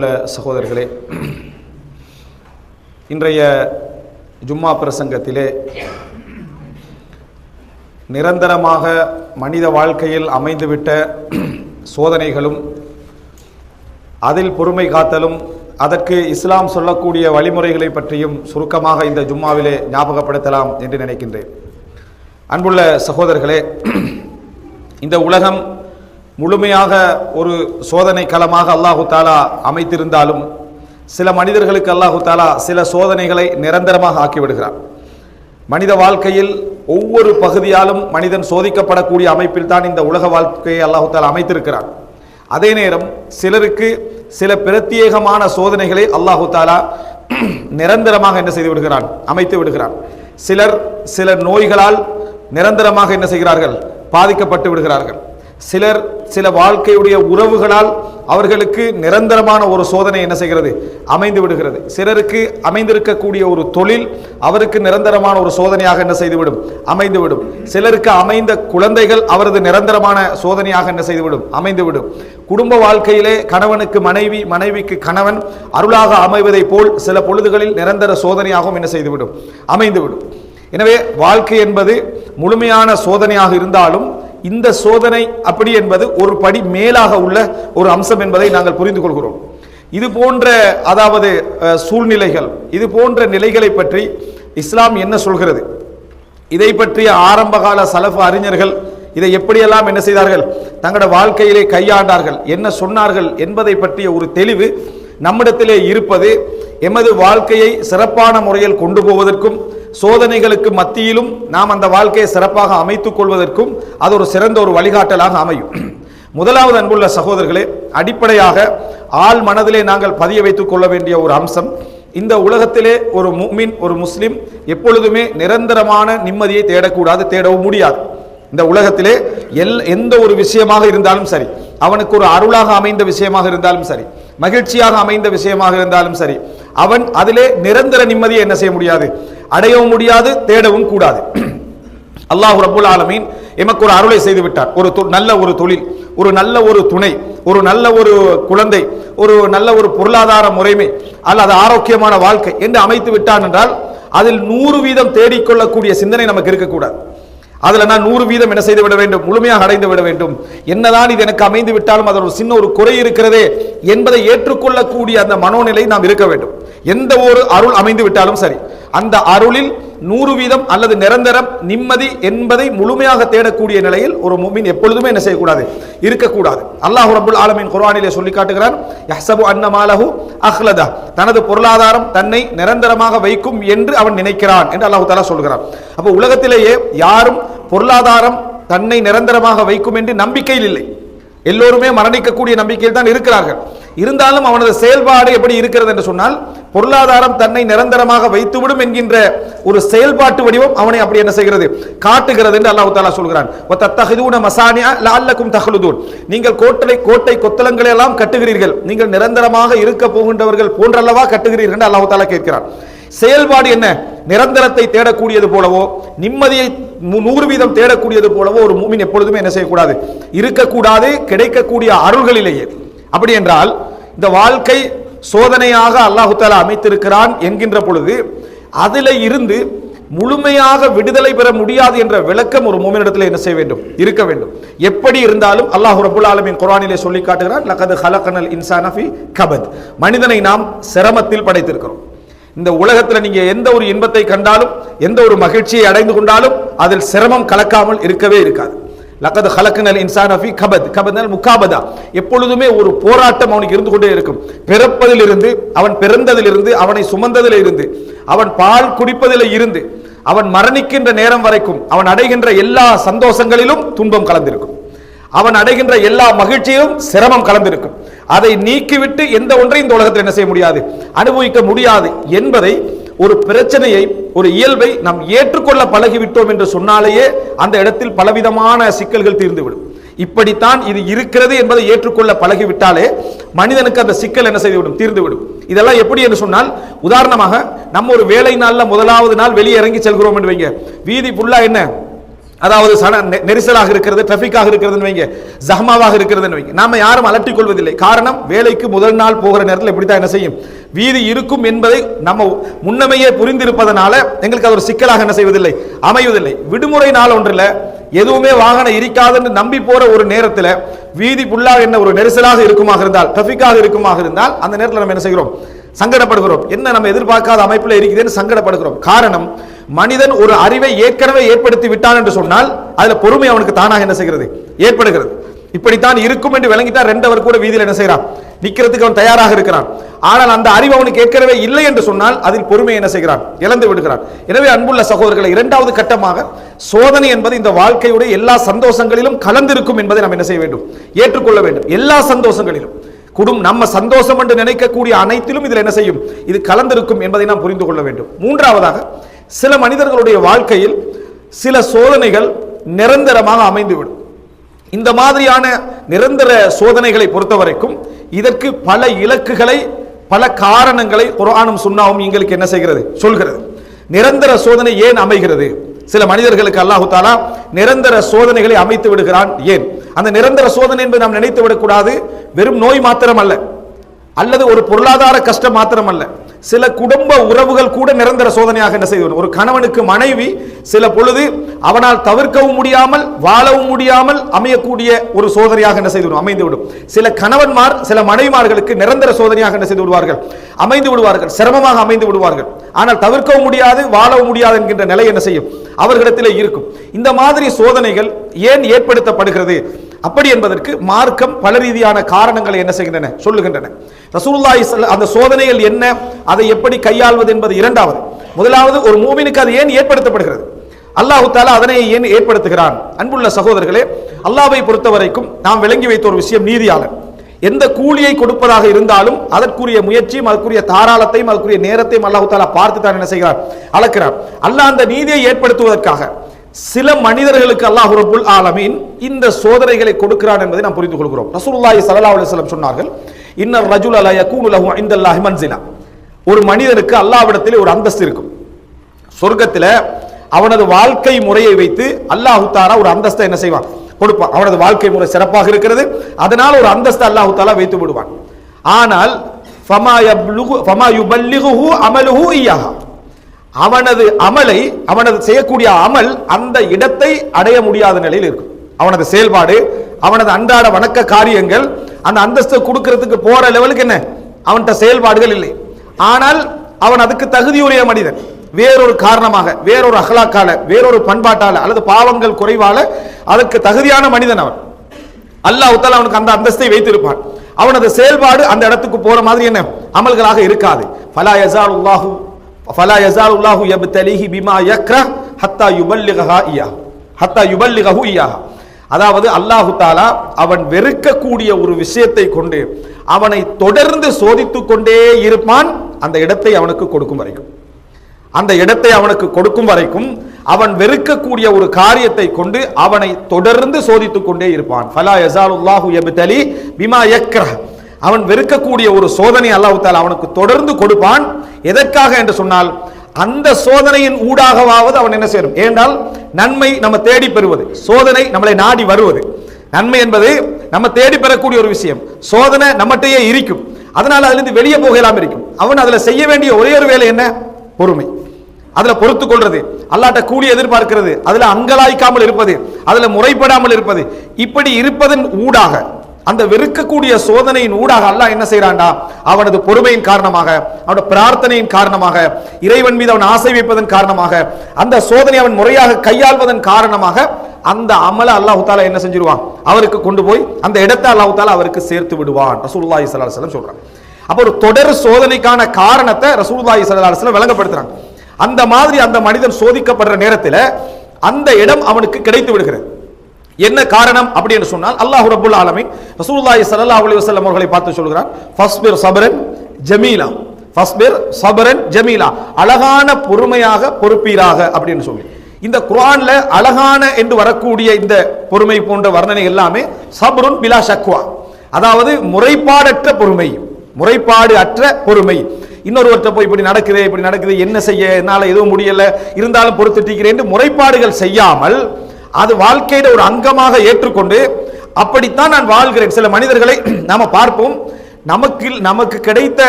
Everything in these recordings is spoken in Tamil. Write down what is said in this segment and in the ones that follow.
அன்புள்ள சகோதரர்களே இன்றைய ஜும்மா பிரசங்கத்திலே நிரந்தரமாக மனித வாழ்க்கையில் அமைந்துவிட்ட சோதனைகளும் அதில் பொறுமை காத்தலும் அதற்கு இஸ்லாம் சொல்லக்கூடிய வழிமுறைகளை பற்றியும் சுருக்கமாக இந்த ஜும்மாவிலே ஞாபகப்படுத்தலாம் என்று நினைக்கின்றேன். அன்புள்ள சகோதரர்களே இந்த உலகம் முழுமையாக ஒரு சோதனை களமாக அல்லாஹு தாலா அமைத்திருந்தாலும் சில மனிதர்களுக்கு அல்லாஹு தாலா சில சோதனைகளை நிரந்தரமாக ஆக்கிவிடுகிறார். மனித வாழ்க்கையில் ஒவ்வொரு பகுதியாலும் மனிதன் சோதிக்கப்படக்கூடிய அமைப்பில் தான் இந்த உலக வாழ்க்கையை அல்லாஹு தாலா அமைத்திருக்கிறார் அதே நேரம் சிலருக்கு சில பிரத்யேகமான சோதனைகளை அல்லாஹு தாலா நிரந்தரமாக என்ன செய்து விடுகிறான்? அமைத்து விடுகிறான். சிலர் சில நோய்களால் நிரந்தரமாக என்ன செய்கிறார்கள்? பாதிக்கப்பட்டு விடுகிறார்கள். சிலர் சில வாழ்க்கையுடைய உறவுகளால் அவர்களுக்கு நிரந்தரமான ஒரு சோதனை என்ன செய்கிறது? அமைந்து விடுகிறது. சிலருக்கு அமைந்திருக்கக்கூடிய ஒரு தொழில் அவருக்கு நிரந்தரமான ஒரு சோதனையாக என்ன செய்துவிடும்? அமைந்துவிடும். சிலருக்கு அமைந்த குழந்தைகள் அவரது நிரந்தரமான சோதனையாக என்ன செய்துவிடும்? அமைந்துவிடும். குடும்ப வாழ்க்கையிலே கணவனுக்கு மனைவி மனைவிக்கு கணவன் அருளாக அமைவதைப் போல் சில பொழுதுகளில் நிரந்தர சோதனையாகவும் என்ன செய்துவிடும்? அமைந்துவிடும். எனவே வாழ்க்கை என்பது முழுமையான சோதனையாக இருந்தாலும் இந்த சோதனை அப்படி என்பது ஒரு படி மேலாக உள்ள ஒரு அம்சம் என்பதை நாங்கள் புரிந்து கொள்கிறோம். இது போன்ற அதாவது சூழ்நிலைகள் இது போன்ற நிலைகளை பற்றி இஸ்லாம் என்ன சொல்கிறது? இதை பற்றிய ஆரம்பகால சலஃபு அறிஞர்கள் இதை எப்படியெல்லாம் என்ன செய்தார்கள்? தங்களோட வாழ்க்கையிலே கையாண்டார்கள். என்ன சொன்னார்கள் என்பதை பற்றிய ஒரு தெளிவு நம்மிடத்திலே இருப்பது எமது வாழ்க்கையை சிறப்பான முறையில் கொண்டு போவதற்கும் சோதனைகளுக்கு மத்தியிலும் நாம் அந்த வாழ்க்கையை சிறப்பாக அமைத்துக் கொள்வதற்கும் அது ஒரு சிறந்த ஒரு வழிகாட்டலாக அமையும். முதலாவது அன்புள்ள சகோதரர்களே அடிப்படையாக ஆள் மனதிலே நாங்கள் பதிய வைத்துக் கொள்ள வேண்டிய ஒரு அம்சம் இந்த உலகத்திலே ஒரு முமின் ஒரு முஸ்லிம் எப்பொழுதுமே நிரந்தரமான நிம்மதியை தேடக்கூடாது தேடவும் முடியாது. இந்த உலகத்திலே எல் எந்த ஒரு விஷயமாக இருந்தாலும் சரி அவனுக்கு ஒரு அருளாக அமைந்த விஷயமாக இருந்தாலும் சரி மகிழ்ச்சியாக அமைந்த விஷயமாக இருந்தாலும் சரி அவன் அதிலே நிரந்தர நிம்மதியை என்ன செய்ய முடியாது? அடையவும் முடியாது தேடவும் கூடாது. அல்லாஹ் ரபுல் ஆலமீன் எமக்கு ஒரு அருளை செய்து விட்டார். ஒரு தொ- நல்ல ஒரு தொழில் ஒரு நல்ல ஒரு துணை ஒரு நல்ல ஒரு குழந்தை ஒரு நல்ல ஒரு பொருளாதார முறைமை அல்லது ஆரோக்கியமான வாழ்க்கை என்று அமைத்து விட்டான் என்றால் அதில் நூறு வீதம் தேடிக்கொள்ளக்கூடிய சிந்தனை நமக்கு இருக்கக்கூடாது. அதில் நான் நூறு வீதம் என்ன செய்து விட வேண்டும்? முழுமையாக அடைந்து விட வேண்டும். என்னதான் இது எனக்கு அமைந்து விட்டாலும் அதில் ஒரு சின்ன ஒரு குறை இருக்கிறதே என்பதை ஏற்றுக்கொள்ளக்கூடிய அந்த மனோநிலை நாம் இருக்க வேண்டும். எந்த ஒரு அருள் அமைந்து விட்டாலும் சரி. அந்த அருளில் நூறு வீதம் அல்லது நிரந்தரம் நிம்மதி என்பதை முழுமையாக தேடக்கூடிய நிலையில் ஒரு முமின் எப்பொழுதுமே என்ன செய்யக்கூடாது? இருக்கக்கூடாது. அல்லாஹ் ரபுல் ஆலமின் குர்ஆனிலே சொல்லி காட்டுகிறான் யஹ்சபு அன்னமாலஹு அஹ்லதா. தனது பொருளாதாரம் தன்னை நிரந்தரமாக வைக்கும் என்று அவன் நினைக்கிறான் என்று அல்லாஹு தாலா சொல்கிறான். அப்போ உலகத்திலேயே யாரும் பொருளாதாரம் தன்னை நிரந்தரமாக வைக்கும் என்று நம்பிக்கையில் இல்லை. எல்லோருமே மரணிக்கக்கூடிய நம்பிக்கையில் தான் இருக்கிறார்கள். இருந்தாலும் அவனது செயல்பாடு எப்படி இருக்கிறது என்று சொன்னால் பொருளாதாரம் தன்னை நிரந்தரமாக வைத்துவிடும் என்கின்ற ஒரு செயல்பாட்டு வடிவம் அவனை அப்படி என்ன செய்கிறது? காட்டுகிறது என்று அல்லாஹு தாலா சொல்கிறான். நீங்கள் கோட்டை கோட்டை கொத்தளங்களை எல்லாம் கட்டுகிறீர்கள். நீங்கள் நிரந்தரமாக இருக்க போகின்றவர்கள் போன்றல்லவா கட்டுகிறீர்கள் என்று அல்லாஹு தாலா கேட்கிறான். செயல்பாடு என்ன? நிரந்தரத்தை தேடக்கூடியது போலவோ நிம்மதியை நூறு வீதம் தேடக்கூடியது போலவோ ஒரு மூமின் எப்பொழுதுமே என்ன செய்யக்கூடாது? இருக்கக்கூடாது கிடைக்கக்கூடிய அருள்களிலேயே. அப்படி என்றால் இந்த வாழ்க்கை சோதனையாக அல்லாஹு தாலா அமைத்திருக்கிறான் என்கின்ற பொழுது அதில் இருந்து முழுமையாக விடுதலை பெற முடியாது என்ற விளக்கம் ஒரு மூமினிடத்தில் என்ன செய்ய வேண்டும்? இருக்க வேண்டும். எப்படி இருந்தாலும் அல்லாஹ் ரபுல் ஆலமின் குரானிலே சொல்லி காட்டுகிறான் லகது ஹலகனல் இன்சான கபத். மனிதனை நாம் சிரமத்தில் படைத்திருக்கிறோம். இந்த உலகத்தில் நீங்க எந்த ஒரு இன்பத்தை கண்டாலும் எந்த ஒரு மகிழ்ச்சியை அடைந்து கொண்டாலும் அதில் சிரமம் கலக்காமல் இருக்கவே இருக்காது. லக்கது ஹலக்கனல் இன்சான் அஃபி கபத். கபத்னால் முகாபதா. எப்பொழுதுமே ஒரு போராட்டம் அவனுக்கு இருந்து கொண்டே இருக்கும். பிறப்பதிலிருந்து அவன் பிறந்ததிலிருந்து அவனை சுமந்ததில் இருந்து அவன் பால் குடிப்பதில் இருந்து அவன் மரணிக்கின்ற நேரம் வரைக்கும் அவன் அடைகின்ற எல்லா சந்தோஷங்களிலும் துன்பம் கலந்திருக்கும். அவன் அடைகின்ற எல்லா மகிழ்ச்சியிலும் சிரமம் கலந்திருக்கும். அதை நீக்கிவிட்டு எந்த ஒன்றையும் இந்த உலகத்தில் என்ன செய்ய முடியாது? அனுபவிக்க முடியாது என்பதை ஒரு பிரச்சனையை ஒரு இயல்பை நாம் ஏற்றுக்கொள்ள பழகிவிட்டோம் என்று சொன்னாலேயே அந்த இடத்தில் பலவிதமான சிக்கல்கள் தீர்ந்துவிடும். இப்படித்தான் இது இருக்கிறது என்பதை ஏற்றுக்கொள்ள பழகிவிட்டாலே மனிதனுக்கு அந்த சிக்கல் என்ன செய்துவிடும்? தீர்ந்துவிடும். இதெல்லாம் எப்படி என்று சொன்னால் உதாரணமாக நம்ம ஒரு வேலை நாளில் முதலாவது நாள் வெளியே இறங்கி செல்கிறோம் என்று வைங்க. வீதி ஃபுல்லா என்ன? அதாவது சன நெ- நெரிசலாக இருக்கிறது டிராபிக்காக இருக்கிறதுன்னு வைங்க. ஜஹ்மாவாக இருக்கிறதுன்னு வைங்க. நாம யாரும் அலட்டிக் கொள்வதில்லை காரணம் வேலைக்கு முதல் நாள் போகிற நேரத்தில் இப்படித்தான் என்ன செய்யும்? வீதி இருக்கும் என்பதை நம்ம முன்னமையே புரிந்திருப்பதனால எங்களுக்கு அது ஒரு சிக்கலாக என்ன செய்வதில்லை? அமைவதில்லை. விடுமுறை நாள் ஒன்றில் எதுவுமே வாகனம் இருக்காதுன்னு நம்பி போற ஒரு நேரத்தில் வீதி ஃபுல்லாக என்ன ஒரு நெரிசலாக இருக்குமாக இருந்தால் டிராபிக்காக இருக்குமாக இருந்தால் அந்த நேரத்தில் நம்ம என்ன செய்கிறோம்? சங்கடப்படுகிறோம். என்ன நம்ம எதிர்பார்க்காத அமைப்பில் இருக்குதுன்னு சங்கடப்படுகிறோம். காரணம் மனிதன் ஒரு அறிவை ஏற்கனவே ஏற்படுத்தி விட்டான் என்று சொன்னால் அதுல பொறுமை அவனுக்கு தானாக என்ன செய்கிறது? ஏற்படுகிறது. இப்படித்தான் இருக்கும் என்று விளங்கிட்டா ரெண்டவர் கூட வீதியில் என்ன செய்கிறான்? நிக்கிறதுக்கு அவன் தயாராக இருக்கிறான். ஆனால் அந்த அறிவு அவனுக்கு ஏற்கனவே இல்லை என்று சொன்னால் அதில் பொறுமை என்ன செய்கிறான்? இழந்து விடுகிறான். எனவே அன்புள்ள சகோதரர்களை இரண்டாவது கட்டமாக சோதனை என்பது இந்த வாழ்க்கையுடைய எல்லா சந்தோஷங்களிலும் கலந்திருக்கும் என்பதை நாம் என்ன செய்ய வேண்டும்? ஏற்றுக்கொள்ள வேண்டும். எல்லா சந்தோஷங்களிலும். குடும் நம்ம சந்தோஷம் என்று நினைக்கக்கூடிய அனைத்திலும் இதில் என்ன செய்யும்? இது கலந்திருக்கும் என்பதை நாம் புரிந்து கொள்ள வேண்டும். மூன்றாவதாக சில மனிதர்களுடைய வாழ்க்கையில் சில சோதனைகள் நிரந்தரமாக அமைந்துவிடும். இந்த மாதிரியான நிரந்தர சோதனைகளை பொறுத்தவரைக்கும் இதற்கு பல இலக்குகளை பல காரணங்களை குரானும் சுண்ணாவும் எங்களுக்கு என்ன செய்கிறது? சொல்கிறது. நிரந்தர சோதனை ஏன் அமைகிறது? சில மனிதர்களுக்கு அல்லாஹு தாலா நிரந்தர சோதனைகளை அமைத்து விடுகிறான். ஏன்? அந்த நிரந்தர சோதனை என்பது நாம் நினைத்து விடக்கூடாது. வெறும் நோய் மாத்திரம் அல்ல அல்லது ஒரு பொருளாதார கஷ்டம் மாத்திரம் அல்ல சில குடும்ப உறவுகள் கூட நிரந்தர சோதனையாக என்ன செய்வது ஒரு கணவனுக்கு மனைவி சில பொழுது அவனால் தவிர்க்கவும் முடியாமல் வாழவும் முடியாமல் அமையக்கூடிய ஒரு சோதனையாக என்ன செய்து அமைந்து விடும். சில கணவன்மார் சில மனைவிமார்களுக்கு நிரந்தர சோதனையாக என்ன செய்து விடுவார்கள்? அமைந்து விடுவார்கள். சிரமமாக அமைந்து விடுவார்கள். ஆனால் தவிர்க்கவும் முடியாது வாழவும் முடியாது என்கின்ற நிலை என்ன செய்யும்? அவர்களிடத்திலே இருக்கும். இந்த மாதிரி சோதனைகள் ஏன் ஏற்படுத்தப்படுகிறது? அப்படி என்பதற்கு மார்க்கம் பல ரீதியான காரணங்களை என்ன செய்கின்றன? சொல்லுகின்றன. ரசூலுல்லாஹி அந்த சோதனைகள் என்ன? அதை எப்படி கையாள்வது என்பது இரண்டாவது. முதலாவது ஒரு மூமினுக்கு அது ஏன் ஏற்படுத்தப்படுகிறது? அல்லாஹு தாலா அதனை ஏன் ஏற்படுத்துகிறான்? அன்புள்ள சகோதரர்களே அல்லாஹ்வை பொறுத்தவரைக்கும் நாம் விளங்கி வைத்த ஒரு விஷயம் நீதியாளர். எந்த கூலியை கொடுப்பதாக இருந்தாலும் அதற்குரிய முயற்சியும் அதற்குரிய தாராளத்தையும் அதற்குரிய நேரத்தையும் அல்லாஹு தாலா பார்த்து தான் என்ன செய்கிறார் அளக்கிறார் அல்லாஹ் அந்த நீதியை ஏற்படுத்துவதற்காக சில மனிதர்களுக்கு அல்லாஹ் ரபுல் ஆலமீன் இந்த சோதனைகளை கொடுக்கிறான் என்பதை நாம் புரிந்து கொள்கிறோம். ரசூலுல்லாஹி ஸல்லல்லாஹு அலைஹி வஸல்லம் சொன்னார்கள் இன்னர் ரஜுல லா யகூனு லஹு இந்தல்லாஹி மன்சிலா. ஒரு மனிதனுக்கு அல்லாஹ்விடத்திலே ஒரு அந்தஸ்து இருக்கும். சொர்க்கத்தில் அவனது வாழ்க்கை முறையை வைத்து அல்லாஹு தாரா ஒரு அந்தஸ்தை என்ன செய்வான்? கொடுப்பான். அவனது வாழ்க்கை முறை சிறப்பாக இருக்கிறது. அதனால் ஒரு அந்தஸ்தை அல்லாஹு தாலா வைத்து விடுவான். ஆனால் ஃபமா யப்லுகு ஃபமா யுபல்லிகுஹு அமலுஹு இய்யாஹா அவனது அமலை அவனது செய்யக்கூடிய அமல் அந்த இடத்தை அடைய முடியாத நிலையில் இருக்கும். அவனது செயல்பாடு அவனது அன்றாட வணக்க காரியங்கள் அந்த அந்தஸ்தை கொடுக்கறதுக்கு போற லெவலுக்கு என்ன? அவன்கிட்ட செயல்பாடுகள் இல்லை. ஆனால் அவன் அதுக்கு தகுதியுடைய மனிதன். வேறொரு காரணமாக வேறொரு அகலாக்கால வேறொரு பண்பாட்டால அல்லது பாவங்கள் குறைவால அதற்கு தகுதியான மனிதன் அவன். அல்லாஹ் தாலா அவனுக்கு அந்த அந்தஸ்தை வைத்திருப்பான். அவனது செயல்பாடு அந்த இடத்துக்கு போற மாதிரி என்ன? அமல்களாக இருக்காது. ஃபலா யஸால் ஃபலா யஸால் அல்லாஹு யப்தலிஹி பிமா யக்ரஹ் ஹத்தா யுபல்லிகஹா இயா ஹத்தா யுபல்லிகஹு இயா அதாவது அல்லாஹு தாலா அவன் வெறுக்கக்கூடிய ஒரு விஷயத்தை கொண்டு அவனை தொடர்ந்து சோதித்து கொண்டே இருப்பான். அந்த இடத்தை அவனுக்கு கொடுக்கும் வரைக்கும். அந்த இடத்தை அவனுக்கு கொடுக்கும் வரைக்கும் அவன் வெறுக்கக்கூடிய ஒரு காரியத்தை கொண்டு அவனை தொடர்ந்து சோதித்துக் கொண்டே இருப்பான். ஃபலா யஸாலுல்லாஹு யப்தலி பிமா யக்ரஹ். அவன் வெறுக்கக்கூடிய ஒரு சோதனை அல்லாவுத்தால் அவனுக்கு தொடர்ந்து கொடுப்பான். எதற்காக என்று சொன்னால் அந்த சோதனையின் ஊடாகவாவது அவன் என்ன செய்யும்? ஏனென்றால் நன்மை நம்ம தேடி பெறுவது. சோதனை நம்மளை நாடி வருவது. நன்மை என்பது நம்ம தேடி பெறக்கூடிய ஒரு விஷயம். சோதனை நம்மகிட்டயே இருக்கும். அதனால் அதுலேருந்து வெளியே போகலாம் இருக்கும். அவன் அதில் செய்ய வேண்டிய ஒரே ஒரு வேலை என்ன? பொறுமை. அதில் பொறுத்து கொள்வது. அல்லாட்ட கூலி எதிர்பார்க்கிறது. அதில் அங்கலாய்க்காமல் இருப்பது. அதில் முறைப்படாமல் இருப்பது. இப்படி இருப்பதன் ஊடாக அந்த வெறுக்கக்கூடிய சோதனையின் ஊடாக அல்லாஹ் என்ன செய்யறான்டா அவனது பொறுமையின் காரணமாக அவனோட பிரார்த்தனையின் காரணமாக இறைவன் மீது அவன் ஆசை வைப்பதன் காரணமாக அந்த சோதனை அவன் முறையாக கையாள்வதன் காரணமாக அந்த அமல அல்லாஹு தாலா என்ன செஞ்சிருவான்? அவருக்கு கொண்டு போய் அந்த இடத்தை அல்லாஹு தாலா அவருக்கு சேர்த்து விடுவான். ரசூல்லாஹி ஸல்லல்லாஹு அலைஹி சொல்றான் அப்போ ஒரு தொடர் சோதனைக்கான காரணத்தை ரசூல்லாஹி ஸல்லல்லாஹு அலைஹி விளங்கப்படுத்துறாங்க. அந்த மாதிரி அந்த மனிதன் சோதிக்கப்படுற நேரத்தில் அந்த இடம் அவனுக்கு கிடைத்து விடுகிறது. என்ன காரணம் அப்படி என்று சொன்னால் அல்லாஹ் ரபுல் ஆலமீன் ரசூலுல்லாஹி ஸல்லல்லாஹு அலைஹி வஸல்லம் அவர்களை பார்த்து சொல்கிறான் ஃபஸ்பிர் சபரன் ஜமீலா ஃபஸ்பிர் சபரன் ஜமீலா அழகான பொறுமையாக பொறுப்பீராக அப்படின்னு சொல்லி. இந்த குர்ஆன்ல அழகான என்று வரக்கூடிய இந்த பொறுமை போன்ற வர்ணனை எல்லாமே சபருன் பிலா ஷக்வா. அதாவது முறைப்பாடற்ற பொறுமை முறைப்பாடு அற்ற பொறுமை. இன்னொருவர்கிட்ட போய் இப்படி நடக்குது இப்படி நடக்குது என்ன செய்ய என்னால் எதுவும் முடியல இருந்தாலும் பொறுத்துட்டிக்கிறேன் என்று முறைப்பாடுகள் செய்யாமல் அது வாழ்க்கையில ஒரு அங்கமாக ஏற்றுக்கொண்டு அப்படித்தான் நான் வாழ்கிறேன். சில மனிதர்களை நாம பார்ப்போம். நமக்கு நமக்கு கிடைத்த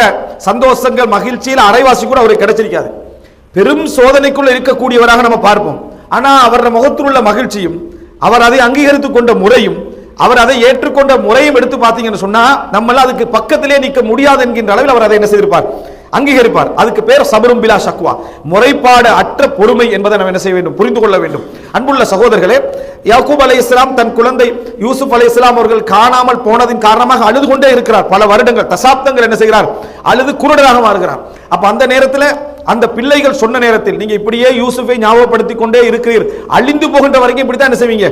சந்தோஷங்கள் மகிழ்ச்சியில் அரைவாசி கூட அவருக்கு கிடைச்சிருக்காது. பெரும் சோதனைக்குள்ள இருக்கக்கூடியவராக நம்ம பார்ப்போம். ஆனா அவருடைய முகத்தில் உள்ள மகிழ்ச்சியும் அவர் அதை அங்கீகரித்து கொண்ட முறையும் அவர் அதை ஏற்றுக்கொண்ட முறையும் எடுத்து பார்த்தீங்கன்னு சொன்னா நம்மளால் அதுக்கு பக்கத்திலே நிற்க முடியாது என்கின்ற அளவில் அவர் அதை என்ன செய்திருப்பார்? அங்கீகரிப்பார். அதுக்கு பேர் சபரும் பிலா ஷக்வா. முறைப்பாடு அற்ற பொறுமை என்பதை நாம் என்ன செய்ய வேண்டும்? புரிந்து கொள்ள வேண்டும். அன்புள்ள சகோதரர்களே யாக்கூப் அலை இஸ்லாம் தன் குழந்தை யூசுப் அலை இஸ்லாம் அவர்கள் காணாமல் போனதின் காரணமாக அழுது கொண்டே இருக்கிறார். பல வருடங்கள் தசாப்தங்கள் என்ன செய்கிறார்? அழுது குருடராக மாறுகிறார். அப்ப அந்த நேரத்தில் அந்த பிள்ளைகள் சொன்ன நேரத்தில் நீங்க இப்படியே யூசுஃபை ஞாபகப்படுத்தி கொண்டே இருக்கிறீர். அழிந்து போகின்ற வரைக்கும் இப்படித்தான் என்ன செய்வீங்க?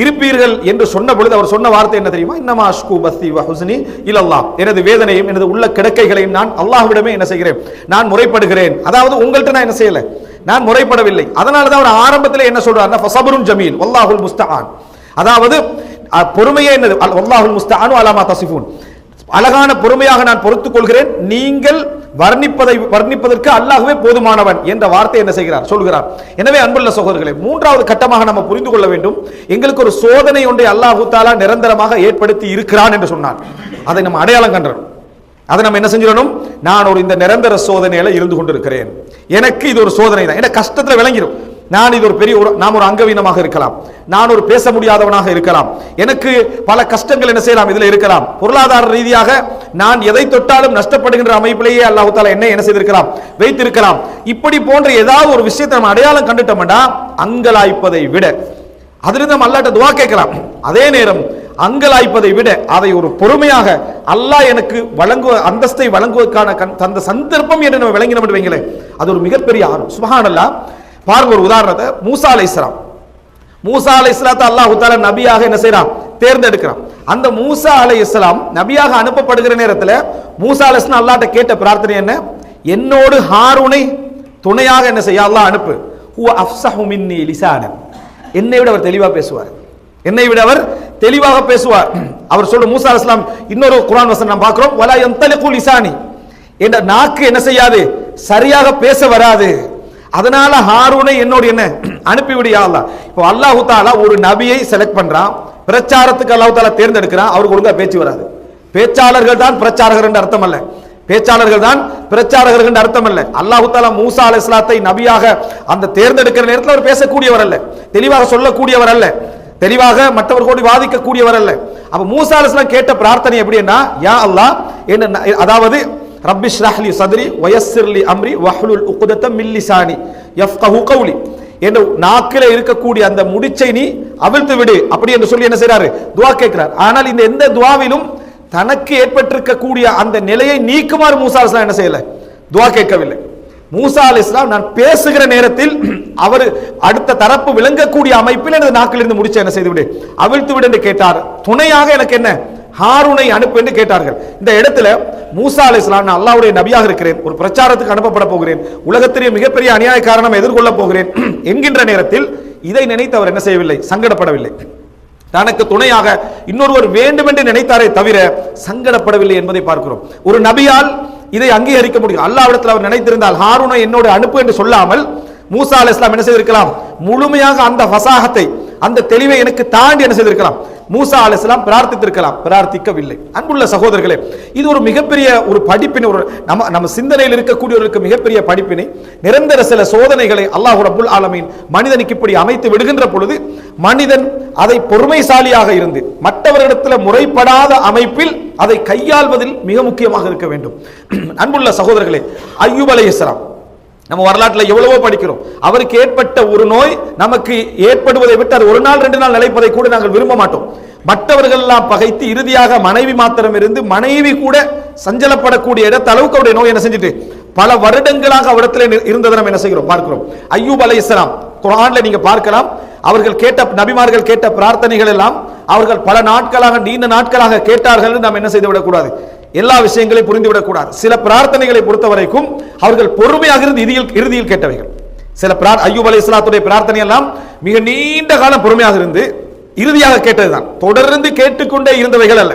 இருப்பீர்கள் என்று சொன்ன பொழுது அவர் சொன்ன வார்த்தை என்ன தெரியுமா? இன்னமா அஷ்கு பஸ்தி ஹுஸ்னி எனது வேதனையும் எனது உள்ள கிடக்கைகளையும் நான் அல்லாஹ்விடமே என்ன செய்கிறேன்? நான் முறைப்படுகிறேன். அதாவது உங்கள்கிட்ட நான் என்ன செய்யல? நான் முறைப்படவில்லை. அதனால தான் அவர் ஆரம்பத்தில் என்ன சொல்றாருன்னா ஃபசபருன் ஜமீல். வல்லாஹுல் முஸ்தான் அதாவது பொறுமையே என்னது? அல் வல்லாஹுல் முஸ்தஆனு அலாமா தசிஃபூன் அழகான பொறுமையாக நான் பொறுத்துக் கொள்கிறேன். நீங்கள் வர்ணிப்பதை வர்ணிப்பதற்கு அல்லாஹ்வே போதுமானவன் என்ற வார்த்தை என்ன செய்கிறார்? சொல்கிறார். எனவே அன்புள்ள சகோதரர்களே மூன்றாவது கட்டமாக நம்ம புரிந்து கொள்ள வேண்டும். எங்களுக்கு ஒரு சோதனை ஒன்றை அல்லாஹு தாலா நிரந்தரமாக ஏற்படுத்தி இருக்கிறான் என்று சொன்னார். அதை நம்ம அடையாளம் கண்டனும் அதை நம்ம என்ன செஞ்சிடணும்? நான் ஒரு இந்த நிரந்தர சோதனையில இருந்து கொண்டிருக்கிறேன். எனக்கு இது ஒரு சோதனை தான் ஏன்னா கஷ்டத்துல விளங்கிடும் நான் இது ஒரு பெரிய ஒரு நாம் ஒரு அங்கவீனமாக இருக்கலாம். நான் ஒரு பேச முடியாதவனாக இருக்கலாம். எனக்கு பல கஷ்டங்கள் என்ன செய்யலாம் இதுல இருக்கலாம். பொருளாதார ரீதியாக நான் எதை தொட்டாலும் நஷ்டப்படுகின்ற அமைப்பிலேயே அல்லாஹ் தாலா என்ன என்ன செய்திருக்கலாம்? வைத்திருக்கலாம். இப்படி போன்ற ஏதாவது ஒரு விஷயத்தை நம்ம அடையாளம் கண்டுட்டோம்னா அங்கலாய்ப்பதை விட அதிலிருந்து நம்ம அல்லாட்ட துவா கேட்கலாம். அதே நேரம் அங்கலாய்ப்பதை விட அதை ஒரு பொறுமையாக அல்லாஹ் எனக்கு வழங்குவ அந்தஸ்தை வழங்குவதற்கான கண்- தந்த சந்தர்ப்பம் என்று நம்ம விளங்கினோம் வைங்களேன். அது ஒரு மிகப்பெரிய ஆர்வம். சுபஹானல்லா பாருங்க ஒரு உதாரணத்தை. மூசா அலை இஸ்லாம் மூசா அலை இஸ்லாத்தை அல்லாஹு தாலா நபியாக என்ன செய்யறான் தேர்ந்தெடுக்கிறான். அந்த மூசா அலை இஸ்லாம் நபியாக அனுப்பப்படுகிற நேரத்தில் மூசா அலை இஸ்லாம் அல்லாட்ட கேட்ட பிரார்த்தனை என்ன? என்னோடு ஹாரூனை துணையாக என்ன செய்ய? அல்லாஹ் அனுப்பு. ஹூ அஃப்ஸஹு மின்னி லிசானன் என்னை விட அவர் தெளிவாக பேசுவார். என்னை விட அவர் தெளிவாக பேசுவார். அவர் சொல்ற மூசா அலை இஸ்லாம் இன்னொரு குரான் வசனம் நாம் பார்க்கிறோம். வலா யந்தலிகு லிசானி என்ற நாக்கு என்ன செய்யாது? சரியாக பேச வராது. அதனால ஹாரூனை என்னோடு என்ன? அனுப்பிவிடியா அல்லாஹ். இப்போ அல்லாஹு தாலா ஒரு நபியை செலக்ட் பண்றான். பிரச்சாரத்துக்கு அல்லாஹு தாலா தேர்ந்தெடுக்கிறான். அவருக்கு ஒழுங்கா பேச்சு வராது. பேச்சாளர்கள் தான் பிரச்சாரகர் என்று அர்த்தம் அல்ல. பேச்சாளர்கள் தான் பிரச்சாரகர்கள் என்று அர்த்தம் அல்ல. அல்லாஹு தாலா மூசா அலைஹிஸ்ஸலாத்தை நபியாக அந்த தேர்ந்தெடுக்கிற நேரத்தில் அவர் பேசக்கூடியவர் அல்ல. தெளிவாக சொல்லக்கூடியவர் அல்ல. தெளிவாக மற்றவர்களோடு வாதிக்கக்கூடியவர் அல்ல. அப்ப மூசா அலைஹிஸ்ஸலாம் கேட்ட பிரார்த்தனை எப்படின்னா யா அல்லாஹ் என்ன அதாவது ரப்பி ஷ்ரஹ்லி சதுரி வயஸ்ஸிர்லி அம்ரி வஹ்லுல் உக்குதத்த மில்லிசானி யஃப்கஹு கௌலி. என்ற நாக்கில இருக்கக்கூடிய அந்த முடிச்சை நீ அவிழ்த்து விடு. அப்படி என்று சொல்லி என்ன செய்றாரு? துவா கேட்கிறார். ஆனால் இந்த எந்த துவாவிலும் தனக்கு ஏற்பட்டிருக்கக்கூடிய அந்த நிலையை நீக்குமாறு மூசா அலிஸ்லாம் என்ன செய்யல? துவா கேட்கவில்லை. மூசா அலி இஸ்லாம் நான் பேசுகிற நேரத்தில் அவர் அடுத்த தரப்பு விளங்கக்கூடிய அமைப்பில் எனது நாக்கிலிருந்து முடிச்ச என்ன செய்து விடு அவிழ்த்து விடு என்று கேட்டார். துணையாக எனக்கு என்ன? ஹாரூனை அனுப்பு என்று கேட்டார்கள். இந்த இடத்துல மூசா அலை இஸ்லாம் நான் அல்லாஹ்வுடைய நபியாக இருக்கிறேன் ஒரு பிரச்சாரத்துக்கு அனுப்பப்பட போகிறேன் உலகத்திலே மிகப்பெரிய அநியாய காரணம் எதிர்கொள்ள போகிறேன் என்கின்ற நேரத்தில் இதை நினைத்து அவர் என்ன செய்யவில்லை? சங்கடப்படவில்லை. தனக்கு துணையாக இன்னொருவர் வேண்டும் என்று நினைத்தாரே தவிர சங்கடப்படவில்லை என்பதை பார்க்கிறோம். ஒரு நபியால் இதை அங்கீகரிக்க முடியும். அல்லாவிடத்தில் அவர் நினைத்திருந்தால் ஹாரூனை என்னோட அனுப்பு என்று சொல்லாமல் மூசா அலை இஸ்லாம் என்ன செய்திருக்கலாம்? முழுமையாக அந்த வசாகத்தை அந்த தெளிவை எனக்கு தாண்டி என்ன செய்திருக்கலாம்? மூசா அலிஸ்லாம் பிரார்த்தித்திருக்கலாம். பிரார்த்திக்கவில்லை. அன்புள்ள சகோதரர்களே இது ஒரு மிகப்பெரிய ஒரு படிப்பினை ஒரு நம்ம நம்ம சிந்தனையில் இருக்கக்கூடியவர்களுக்கு மிகப்பெரிய படிப்பினை. நிரந்தர சில சோதனைகளை அல்லாஹ் ரபுல் ஆலமீன் மனிதனுக்கு இப்படி அமைத்து விடுகின்ற பொழுது மனிதன் அதை பொறுமைசாலியாக இருந்து மற்றவர்களிடத்தில் முறைப்படாத அமைப்பில் அதை கையாள்வதில் மிக முக்கியமாக இருக்க வேண்டும். அன்புள்ள சகோதரர்களே ஐயூப் அலைஹிஸ்ஸலாம் நம்ம வரலாற்றில் எவ்வளவோ படிக்கிறோம். அவருக்கு ஏற்பட்ட ஒரு நோய் நமக்கு ஏற்படுவதை விட்டு அது ஒரு நாள் ரெண்டு நாள் நிலைப்பதை கூட நாங்கள் விரும்ப மாட்டோம். மற்றவர்கள் எல்லாம் பகைத்து இறுதியாக மனைவி மாத்திரம் இருந்து மனைவி கூட சஞ்சலப்படக்கூடிய இடத்த அளவுக்கு அவருடைய நோய் என்ன செஞ்சுட்டு பல வருடங்களாக அவரிடத்தில் இருந்ததை நம்ம என்ன செய்கிறோம்? பார்க்கிறோம். ஐயூப் அலை இஸ்லாம் குரான்ல நீங்க பார்க்கலாம். அவர்கள் கேட்ட நபிமார்கள் கேட்ட பிரார்த்தனைகள் எல்லாம் அவர்கள் பல நாட்களாக நீண்ட நாட்களாக கேட்டார்கள் என்று நாம் என்ன செய்து விடக்கூடாது. எல்லா விஷயங்களையும் புரிந்துவிடக்கூடாது சில பிரார்த்தனைகளை பொறுத்த வரைக்கும் அவர்கள் பொறுமையாக இருந்து இறுதியில் இறுதியில் கேட்டவைகள். சில பிரார் ஐயூப் அலி இஸ்லாத்துடைய பிரார்த்தனை எல்லாம் மிக நீண்ட காலம் பொறுமையாக இருந்து இறுதியாக கேட்டதுதான். தொடர்ந்து கேட்டுக்கொண்டே இருந்தவைகள் அல்ல.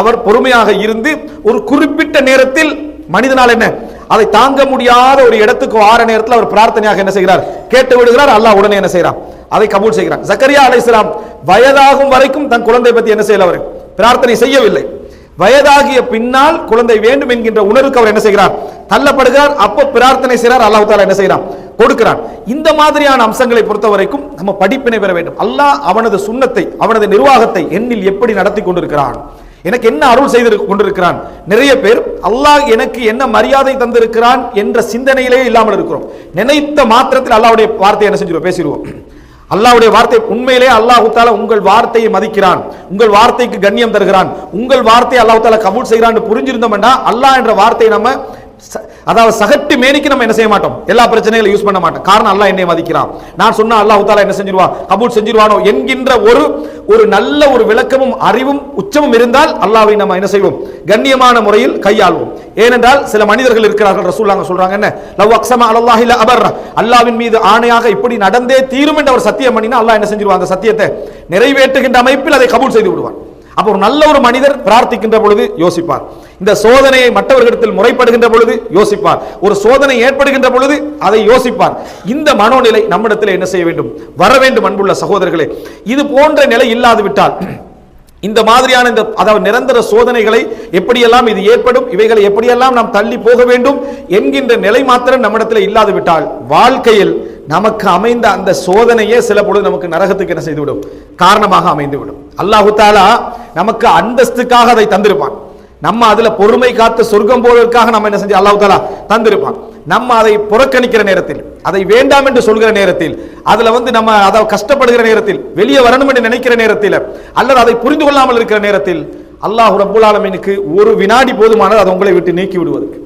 அவர் பொறுமையாக இருந்து ஒரு குறிப்பிட்ட நேரத்தில் மனிதனால் என்ன? அதை தாங்க முடியாத ஒரு இடத்துக்கு ஆற நேரத்தில் அவர் பிரார்த்தனையாக என்ன செய்கிறார்? கேட்டு விடுகிறார். அல்லாஹ் உடனே என்ன செய்கிறார் அதை கபூல் செய்கிறான். ஜக்கரியா அலைஹிஸ்ஸலாம் வயதாகும் வரைக்கும் தன் குழந்தை பத்தி என்ன செய்யல அவர்? பிரார்த்தனை செய்யவில்லை. வயதாகிய பின்னால் குழந்தை வேண்டும் என்கின்ற உணர்வுக்கு அவர் என்ன செய்கிறார்? தள்ளப்படுகிறார். அப்போ பிரார்த்தனை செய்கிறார். அல்லாஹ் தாலா என்ன செய்கிறான் கொடுக்கிறான் இந்த மாதிரியான அம்சங்களை பொறுத்த வரைக்கும் நம்ம படிப்பினை பெற வேண்டும். அல்லாஹ் அவனது சுண்ணத்தை அவனது நிர்வாகத்தை எண்ணில் எப்படி நடத்தி கொண்டிருக்கிறான்? எனக்கு என்ன அருள் செய்து கொண்டிருக்கிறான்? நிறைய பேர் அல்லாஹ் எனக்கு என்ன மரியாதை தந்திருக்கிறான் என்ற சிந்தனையிலேயே இல்லாமல் இருக்கிறோம். நினைத்த மாத்திரத்தில் அல்லாவுடைய வார்த்தை என்ன செஞ்சிருவோம்? பேசிடுவோம். அல்லாவுடைய வார்த்தை உண்மையிலே அல்லாஹ் தாலா உங்கள் வார்த்தையை மதிக்கிறான். உங்கள் வார்த்தைக்கு கண்ணியம் தருகிறான். உங்கள் வார்த்தையை அல்லாஹ் தாலா கபூல் செய்கிறான்னு புரிஞ்சிருந்தோம்னா அல்லாஹ் என்ற வார்த்தையை நம்ம ச- அதாவது சகட்டு மேனிக்கு நம்ம என்ன செய்ய மாட்டோம்? எல்லா பிரச்சனைகளும் யூஸ் பண்ண மாட்டோம். காரணம் அல்லாஹ் என்னை மதிக்கிறான். நான் சொன்னா அல்லாஹ் தாலா என்ன செஞ்சிருவா? கபூல் செஞ்சிருவானோ என்கின்ற ஒரு ஒரு நல்ல ஒரு விளக்கமும் அறிவும் உச்சமும் இருந்தால் அல்லாஹை நம்ம என்ன செய்வோம்? கண்ணியமான முறையில் கையாள்வோம். ஏனென்றால் சில மனிதர்கள் இருக்கிறார்கள் ரசூல்லாங்க சொல்றாங்க என்ன? லவ் அக்ஸமா அல்லாஹ் இல்ல அபர் அல்லாஹ்வின் மீது ஆணையாக இப்படி நடந்தே தீரும் என்று அவர் சத்தியம் பண்ணினா அல்லாஹ் என்ன செஞ்சிருவான்? அந்த சத்தியத்தை நிறைவேற்றுகின்ற அமைப்பில் அதை கபூல் செய்து விடுவான். அப்போ ஒரு நல்ல ஒரு மனிதர் பிரார்த்திக்கின்ற பொழுது யோசிப்பார். இந்த சோதனையை மற்றவர்களிடத்தில் முறைப்படுகின்ற பொழுது யோசிப்பார். ஒரு சோதனை ஏற்படுகின்ற பொழுது அதை யோசிப்பார். இந்த மனோநிலை நம்மிடத்தில் என்ன செய்ய வேண்டும்? வர வேண்டும் அன்புள்ள சகோதரர்களே. இது போன்ற நிலை இல்லாது விட்டால் இந்த மாதிரியான இந்த அதாவது நிரந்தர சோதனைகளை எப்படியெல்லாம் இது ஏற்படும் இவைகளை எப்படியெல்லாம் நாம் தள்ளி போக வேண்டும் என்கின்ற நிலை மாத்திரம் நம்மிடத்தில் இல்லாது விட்டால் வாழ்க்கையில் நமக்கு அமைந்த அந்த சோதனையே சில பொழுது நமக்கு நரகத்துக்கு என்ன செய்துவிடும்? காரணமாக அமைந்துவிடும். அல்லாஹு தாலா நமக்கு அந்தஸ்துக்காக அதை தந்திருப்பான். நம்ம அதுல பொறுமை காத்து சொர்க்கம் போவதற்காக நம்ம என்ன செஞ்சு அல்லாஹு தாலா தந்திருப்பான். நம்ம அதை புறக்கணிக்கிற நேரத்தில் அதை வேண்டாம் என்று சொல்கிற நேரத்தில் அதுல வந்து நம்ம அதை கஷ்டப்படுகிற நேரத்தில் வெளியே வரணும் என்று நினைக்கிற நேரத்தில் அல்லது அதை புரிந்து கொள்ளாமல் இருக்கிற நேரத்தில் அல்லாஹ் ரப்புல் ஆலமீனுக்கு ஒரு வினாடி போதுமானது அதை உங்களை விட்டு நீக்கி விடுவதற்கு.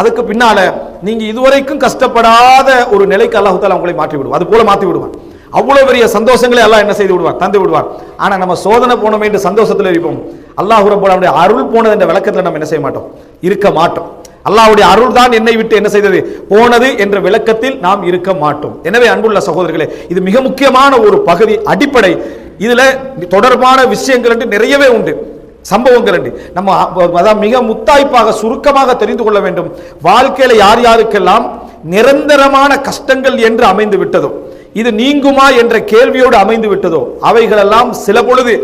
அதுக்கு பின்னால நீங்க இதுவரைக்கும் கஷ்டப்படாத ஒரு நிலைக்கு அல்லாஹு தாலா உங்களை மாற்றி விடுவோம் அது போல மாற்றி விடுவான். அவ்வளவு பெரிய சந்தோஷங்களை எல்லாம் என்ன செய்து விடுவார் தந்து விடுவான். ஆனா நம்ம சோதனை போனோமே என்று சந்தோஷத்தில் இருப்போம். அல்லாஹ் ரப்பல் அருள் போனது என்ற விளக்கத்தில் நம்ம என்ன செய்ய மாட்டோம்? இருக்க மாட்டோம். அல்லாவுடைய அருள் தான் என்னை விட்டு என்ன செய்தது? போனது என்ற விளக்கத்தில் நாம் இருக்க மாட்டோம். எனவே அன்புள்ள சகோதரர்களே இது மிக முக்கியமான ஒரு பகுதி அடிப்படை. இதுல தொடர்பான விஷயங்கள் என்று நிறையவே உண்டு. சம்பவங்கள் என்று. நம்ம அதான் மிக முத்தாய்ப்பாக சுருக்கமாக தெரிந்து கொள்ள வேண்டும். வாழ்க்கையில யார் யாருக்கெல்லாம் நிரந்தரமான கஷ்டங்கள் என்று அமைந்து விட்டதோ இது நீங்குமா என்ற கேள்வியோடு அமைந்து விட்டதோ அவைகளெல்லாம் சில பொழுது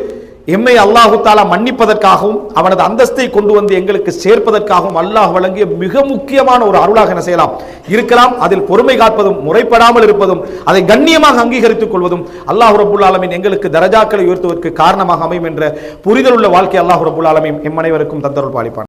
எம்மை அல்லாஹு தாலா மன்னிப்பதற்காகவும் அவனது அந்தஸ்தை கொண்டு வந்து எங்களுக்கு சேர்ப்பதற்காகவும் அல்லாஹ் வழங்கிய மிக முக்கியமான ஒரு அருளாக என்ன செய்யலாம்? இருக்கலாம் அதில் பொறுமை காப்பதும் முறைப்படாமல் இருப்பதும் அதை கண்ணியமாக அங்கீகரித்துக் கொள்வதும் அல்லாஹ் ரபுல் ஆலமின் எங்களுக்கு தரஜாக்களை உயர்த்துவதற்கு காரணமாக அமையும் என்ற புரிதல் உள்ள வாழ்க்கை அல்லாஹ் ரபுல் ஆலமின் எம் அனைவருக்கும் தந்தருள் பாலிப்பான்.